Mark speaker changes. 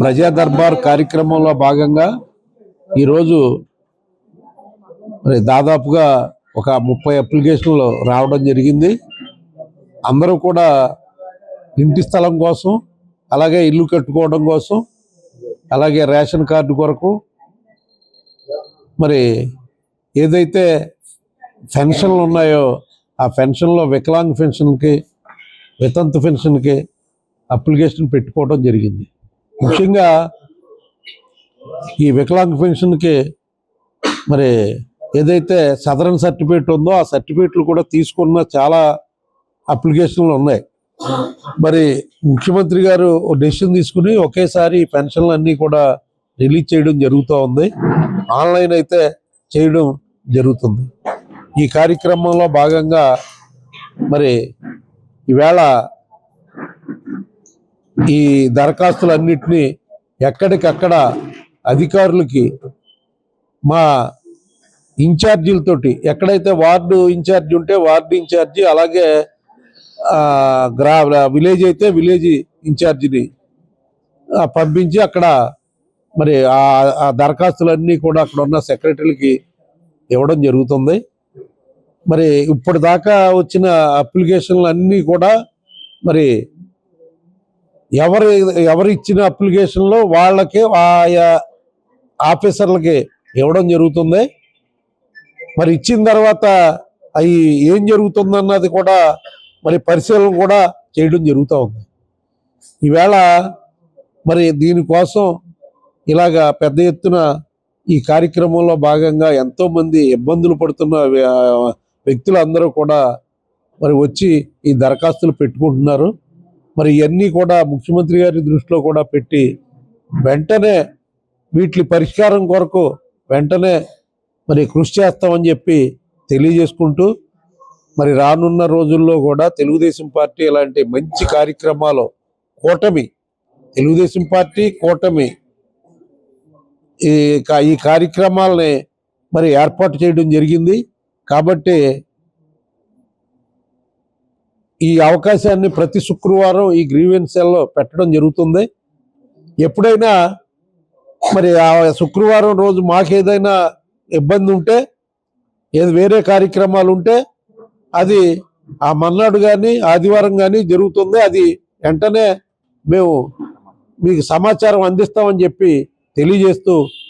Speaker 1: ప్రజా దర్బార్ కార్యక్రమంలో భాగంగా ఈరోజు మరి దాదాపుగా ఒక ముప్పై అప్లికేషన్లు రావడం జరిగింది. అందరూ కూడా ఇంటి స్థలం కోసం అలాగే ఇల్లు కట్టుకోవడం కోసం అలాగే రేషన్ కార్డు కొరకు మరి ఏదైతే పెన్షన్లు ఉన్నాయో ఆ పెన్షన్లో వికలాంగ్ పెన్షన్కి వితంతు పెన్షన్కి అప్లికేషన్ పెట్టుకోవడం జరిగింది. ముఖ్యంగా ఈ వికలాంగ్ పెన్షన్కి మరి ఏదైతే సదరన్ సర్టిఫికేట్ ఉందో ఆ సర్టిఫికేట్లు కూడా తీసుకున్న చాలా అప్లికేషన్లు ఉన్నాయి. మరి ముఖ్యమంత్రి గారు డెసిషన్ తీసుకుని ఒకేసారి పెన్షన్లు అన్నీ కూడా రిలీజ్ చేయడం జరుగుతూ ఉంది. ఆన్లైన్ అయితే చేయడం జరుగుతుంది. ఈ కార్యక్రమంలో భాగంగా మరి ఈవేళ ఈ దరఖాస్తులన్నింటినీ ఎక్కడికక్కడ అధికారులకి మా ఇన్ఛార్జీలతోటి ఎక్కడైతే వార్డు ఇన్ఛార్జి ఉంటే వార్డు ఇన్ఛార్జి అలాగే గ్రా విలేజ్ అయితే విలేజ్ ఇన్ఛార్జిని పంపించి అక్కడ మరి ఆ ఆ దరఖాస్తులన్నీ కూడా అక్కడ ఉన్న సెక్రటరీలకి ఇవ్వడం జరుగుతుంది. మరి ఇప్పటిదాకా వచ్చిన అప్లికేషన్లు అన్నీ కూడా మరి ఎవరు ఎవరు ఇచ్చిన అప్లికేషన్లో వాళ్ళకి ఆయా ఆఫీసర్లకి ఇవ్వడం జరుగుతుంది. మరి ఇచ్చిన తర్వాత అవి ఏం జరుగుతుందన్నది కూడా మరి పరిశీలన కూడా చేయడం జరుగుతూ ఉంది. ఈవేళ మరి దీనికోసం ఇలాగా పెద్ద ఎత్తున ఈ కార్యక్రమంలో భాగంగా ఎంతోమంది ఇబ్బందులు పడుతున్న వ్య- వ్యక్తులు అందరూ కూడా మరి వచ్చి ఈ దరఖాస్తులు పెట్టుకుంటున్నారు. మరి ఇవన్నీ కూడా ముఖ్యమంత్రి గారి దృష్టిలో కూడా పెట్టి వెంటనే వీటి పరిష్కారం కొరకు వెంటనే మరి కృషి చేస్తామని చెప్పి తెలియజేసుకుంటూ మరి రానున్న రోజుల్లో కూడా తెలుగుదేశం పార్టీ ఇలాంటి మంచి కార్యక్రమాలు కూటమి తెలుగుదేశం పార్టీ కూటమి ఈ కా- ఈ కార్యక్రమాలని మరి ఏర్పాటు చేయడం జరిగింది. కాబట్టి ఈ అవకాశాన్ని ప్రతి శుక్రవారం ఈ గ్రీవెన్స్ సెల్లో పెట్టడం జరుగుతుంది. ఎప్పుడైనా మరి ఆ శుక్రవారం రోజు మాకేదైనా ఇబ్బంది ఉంటే ఏది వేరే కార్యక్రమాలు ఉంటే అది ఆ మన్నాడు కానీ ఆదివారం కానీ జరుగుతుంది. అది వెంటనే మేము మీకు సమాచారం అందిస్తామని చెప్పి తెలియజేస్తూ